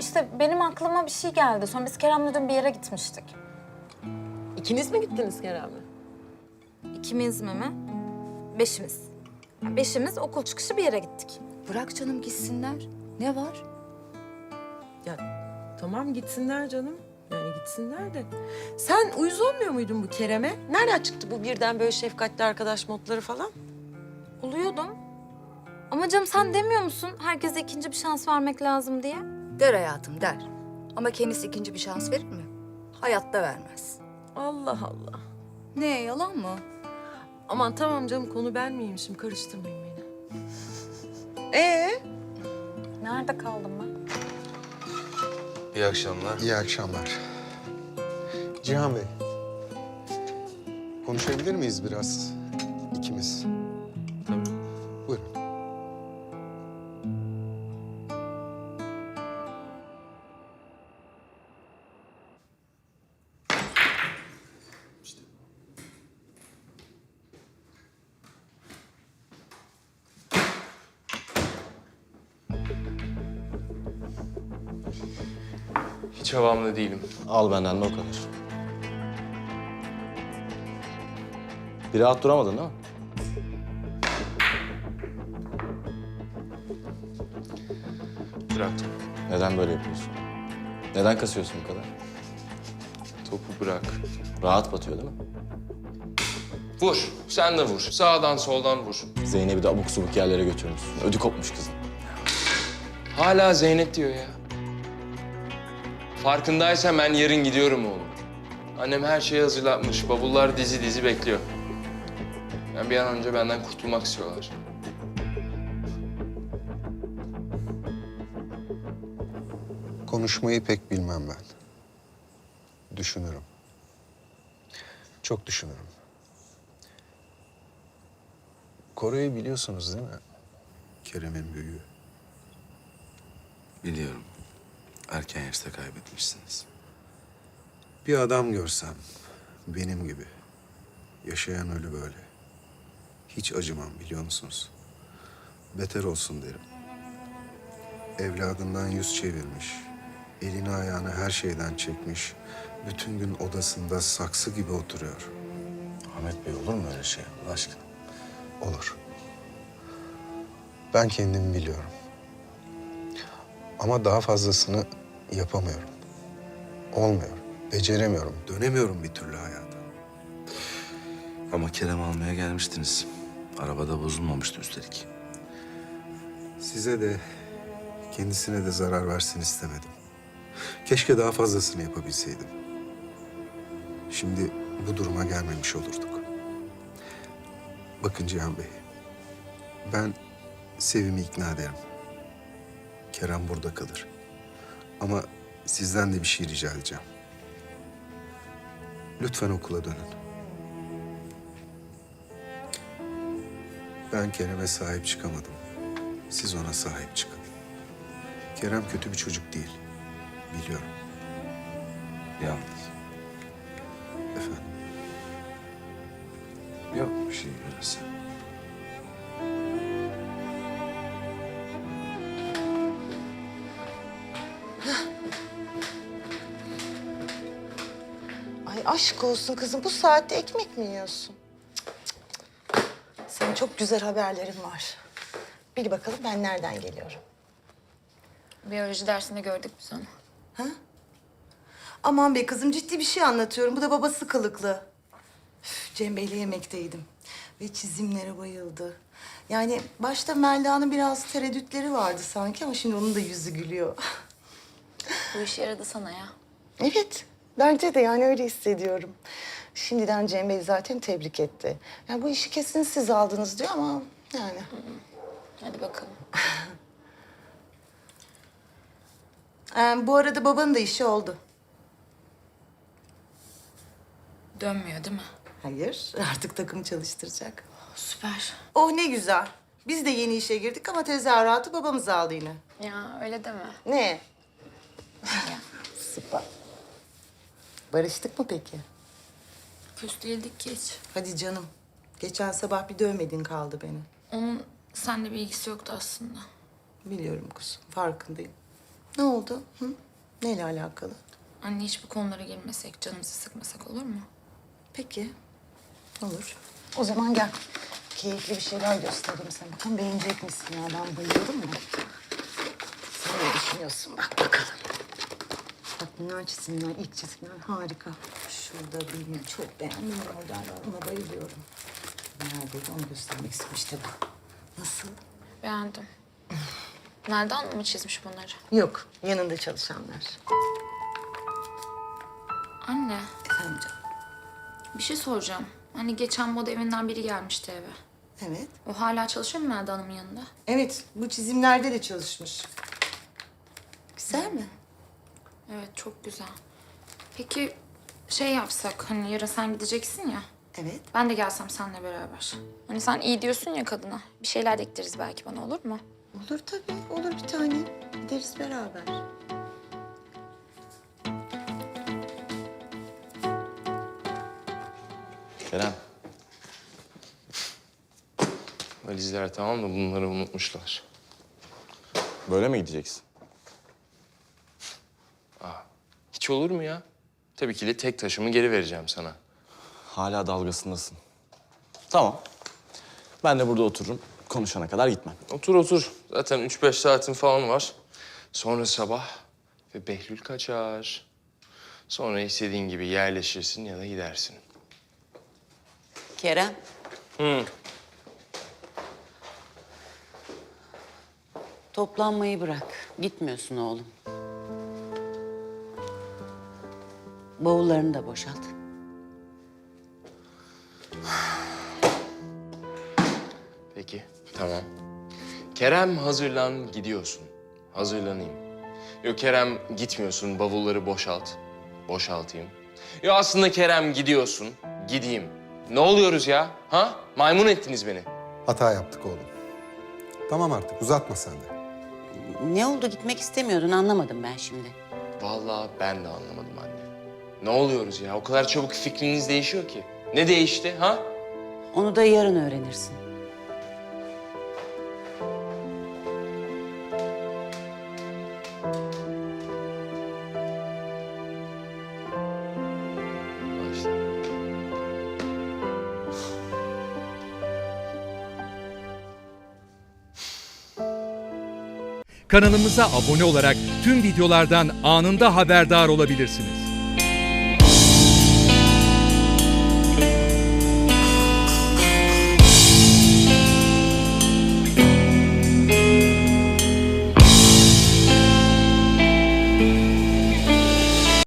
İşte benim aklıma bir şey geldi. Sonra biz Kerem'le dün bir yere gitmiştik. İkiniz mi gittiniz Kerem'le? İkimiz mi mi? Beşimiz. Yani beşimiz okul çıkışı bir yere gittik. Bırak canım gitsinler. Ne var? Ya tamam gitsinler canım. Yani gitsinler de. Sen uyuz olmuyor muydun bu Kerem'e? Nereden çıktı bu birden böyle şefkatli arkadaş modları falan? Oluyordum. Ama canım sen demiyor musun herkese ikinci bir şans vermek lazım diye? Der hayatım der. Ama kendisi ikinci bir şans verir mi? Hayatta vermez. Allah Allah. Ne yalan mı? Aman tamam canım konu ben miyim şimdi karıştırmayın beni. Ee? Nerede kaldım ben? İyi akşamlar. İyi akşamlar. Cihan Bey. Konuşabilir miyiz biraz ikimiz? Hiç havamda değilim. Al benden de o kadar. Bir rahat duramadın değil mi? Bıraktım. Neden böyle yapıyorsun? Neden kasıyorsun bu kadar? Topu bırak. Rahat batıyor değil mi? Vur. Sen de vur. Sağdan soldan vur. Zeynep'i de abuk subuk yerlere götürmüşsün. Ödü kopmuş kızın. Hala Zeynep diyor ya. Farkındaysan ben yarın gidiyorum oğlum. Annem her şeyi hazırlatmış. Bavullar dizi dizi bekliyor. Ben bir an önce benden kurtulmak istiyorlar. Konuşmayı pek bilmem ben. Düşünürüm. Çok düşünürüm. Kore'yi biliyorsunuz değil mi? Kerem'in büyüğü. Biliyorum. Erken yaşta kaybetmişsiniz. Bir adam görsem benim gibi yaşayan ölü böyle. Hiç acımam biliyor musunuz? Beter olsun derim. Evladından yüz çevirmiş. Elini ayağını her şeyden çekmiş. Bütün gün odasında saksı gibi oturuyor. Ahmet Bey olur mu öyle şey Allah aşkına? Olur. Ben kendimi biliyorum. Ama daha fazlasını yapamıyorum. Olmuyor. Beceremiyorum. Dönemiyorum bir türlü hayata. Ama Kerem almaya gelmiştiniz. Arabada bozulmamıştı üstelik. Size de kendisine de zarar versin istemedim. Keşke daha fazlasını yapabilseydim. Şimdi bu duruma gelmemiş olurduk. Bakın Cihan Bey, ben Sevim'i ikna ederim. Kerem burada kalır. Ama sizden de bir şey rica edeceğim. Lütfen okula dönün. Ben Kerem'e sahip çıkamadım. Siz ona sahip çıkın. Kerem kötü bir çocuk değil. Biliyorum Yalnız. efendim. Yok bir şey öylesi. Aşk olsun kızım bu saatte ekmek mi yiyorsun? Cık, cık. Senin çok güzel haberlerin var. Bil bakalım ben nereden geliyorum. Biyoloji dersinde gördük biz onu. Aman be kızım ciddi bir şey anlatıyorum. Bu da babası kılıklı. Üf, Cem Bey'le yemekteydim. Ve çizimlere bayıldı. Yani başta Melda'nın biraz tereddütleri vardı sanki ama şimdi onun da yüzü gülüyor. Bu işe yaradı sana ya. Evet, bence de yani öyle hissediyorum. Şimdiden Cem Bey zaten tebrik etti. Yani bu işi kesin siz aldınız diyor ama yani. Hadi bakalım. Ee, bu arada babanın da işi oldu. Dönmüyor değil mi? Hayır, artık takım çalıştıracak. Süper. Oh ne güzel. Biz de yeni işe girdik ama tezahüratı babamız aldı yine. Ya öyle deme. Ne? Süper. Barıştık mı peki? Küs değildik ki hiç. Hadi canım. Geçen sabah bir dövmedin kaldı beni. Onun seninle bir ilgisi yoktu aslında. Biliyorum kuzum, farkındayım. Ne oldu? Hı? Neyle alakalı? Anne hiç bu konulara girmesek, canımızı sıkmasak olur mu? Peki. Olur. O zaman gel. Keyifli bir şeyler göstereyim sana. Bakalım beğenecek misin ya? Ben bayılıyorum ya. Sen ne düşünüyorsun? Bak bakalım. Bak bunlar çizimler, ilk çizimler harika. Şurada benim çok beğendiğim model var. Ona bayılıyorum. Neredeydi onu göstermek istemiştim. Nasıl? Beğendim. Nereden mı çizmiş bunları? Yok, yanında çalışanlar. Anne, Efendim canım. bir şey soracağım. Hani geçen moda evinden biri gelmişti eve. Evet. O hala çalışıyor mu Melda Hanım'ın yanında? Evet, bu çizimlerde de çalışmış. Güzel mi? Evet, çok güzel. Peki şey yapsak, hani yarın sen gideceksin ya. Evet. Ben de gelsem seninle beraber. Hani sen iyi diyorsun ya kadına. Bir şeyler de ektiririz belki bana olur mu? Olur tabii, olur bir tane. Gideriz beraber. Kerem, Valizler tamam da bunları unutmuşlar. böyle mi gideceksin? Hiç olur mu ya? Tabii ki de tek taşımı geri vereceğim sana. Hala dalgasındasın. Tamam. Ben de burada otururum. Konuşana kadar gitmem. Otur otur. Zaten üç beş saatin falan var. Sonra sabah ve Behlül kaçar. Sonra istediğin gibi yerleşirsin ya da gidersin. Kerem. Hı. Toplanmayı bırak. Gitmiyorsun oğlum. Bavullarını da boşalt. Peki, tamam. Kerem hazırlan gidiyorsun. Hazırlanayım. Yok Kerem gitmiyorsun, bavulları boşalt. Boşaltayım. Yok aslında Kerem gidiyorsun, gideyim. Ne oluyoruz ya? Ha? Maymun ettiniz beni. Hata yaptık oğlum. Tamam artık uzatma sen de. Ne oldu gitmek istemiyordun anlamadım ben şimdi. Vallahi ben de anlamadım anne. Ne oluyoruz ya? O kadar çabuk fikriniz değişiyor ki. Ne değişti ha? Onu da yarın öğrenirsin. Başla. Kanalımıza abone olarak tüm videolardan anında haberdar olabilirsiniz.